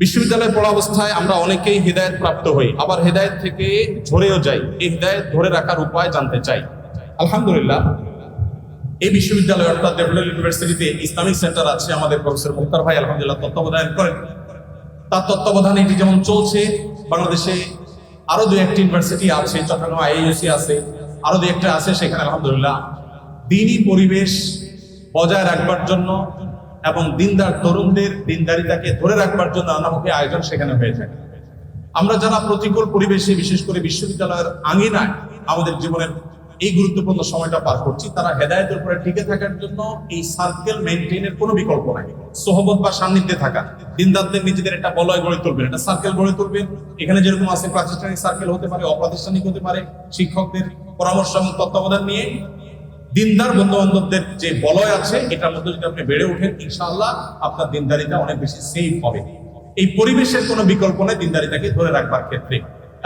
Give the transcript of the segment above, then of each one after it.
বিশ্ববিদ্যালয়ে পড়া অবস্থায় আমরা অনেকেই হৃদায়ত প্রাপ্ত হই, আবার হৃদায়ত থেকে ঝরেও যাই। এই হৃদায়ত ধরে রাখার উপায় জানতে চাই। আলহামদুলিল্লাহ, এই বিশ্ববিদ্যালয় অর্থাৎ ডেভেলপ ইউনিভার্সিটিতে ইসলামিক সেন্টার আছে আমাদের প্রফেসর মুক্তার ভাই, আলহামদুলিল্লাহ, তত্ত্বাবধান করেন। তার তত্ত্বাবধানে এটি যেমন চলছে, বাংলাদেশে আরও দু একটি ইউনিভার্সিটি আছে, চট্টগ্রাম আইইউসি আছে, আরও দু একটা আছে, সেখানে আলহামদুলিল্লাহ, দিনই পরিবেশ বজায় রাখবার জন্য এবং দিনদার তরুণদের দিনদারিতাকে ধরে রাখবার জন্য নানামুখী আয়োজন সেখানে হয়ে থাকে। আমরা যারা প্রতিকূল পরিবেশে, বিশেষ করে বিশ্ববিদ্যালয়ের আঙিনায় আমাদের জীবনের এই গুরুত্বপূর্ণ সময়টা পার করছি, তারা হেদায়তের উপরে টিকে থাকার জন্য এই সার্কেল মেনটেনের কোনো বিকল্প নাই। সহবত বা সান্নিধ্যে থাকা। দিনদারদের নিজেদের একটা বলয় গড়ে তুলবেন। একটা সার্কেল গড়ে তুলবেন। এখানে যেরকম আছে প্রাতিষ্ঠানিক সার্কেল হতে পারে, অপ্রাতিষ্ঠানিক হতে পারে। শিক্ষকদের পরামর্শ এবং তত্ত্বাবধান নিয়ে দিনদার বন্ধু বান্ধবদের যে বলয় আছে, এটার মধ্যে যদি আপনি বেড়ে ওঠেন, ইনশাআল্লাহ আপনার দিনদারিতা অনেক বেশি সেফ হবে। এই পরিবেশের কোনো বিকল্প নেই দিনদারিতাকে ধরে রাখবার ক্ষেত্রে।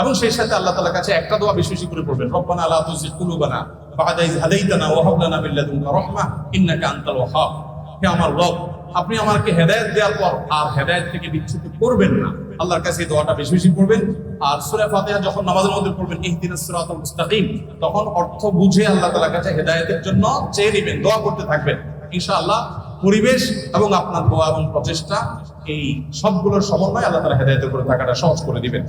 এবং সেই সাথে আল্লাহ তাআলার কাছে একটা দোয়া বেশি বেশি করে পড়বেন, রব্বানা লা তুযিগ কুলুবানা বা'দা ইয হাদাইতানা ওয়া হাব লানা মিন লাদুনকা রাহমাহ ইন্নাকা হে আমার রব, আপনি আমাকে হেদায়েত দেওয়ার পর আর হেদায়েত থেকে বিচ্যুত করবেন না। আল্লাহর কাছে এই দোয়াটা বেশি বেশি পড়বেন। আর সুরা ফাতিহা যখন নামাজের মধ্যে পড়বেন, ইহদিনাস সিরাতাল মুস্তাকিম, তখন অর্থ বুঝে আল্লাহ তাআলার কাছে হেদায়েতের জন্য চেয়ে নেবেন, দোয়া করতে থাকবেন। ইনশাআল্লাহ পরিবেশ এবং আপনার দোয়া এবং প্রচেষ্টা, এই সবগুলোর সমন্বয় আল্লাহ তাআলা হেদায়েতের করে থাকাটা সহজ করে দিবেন।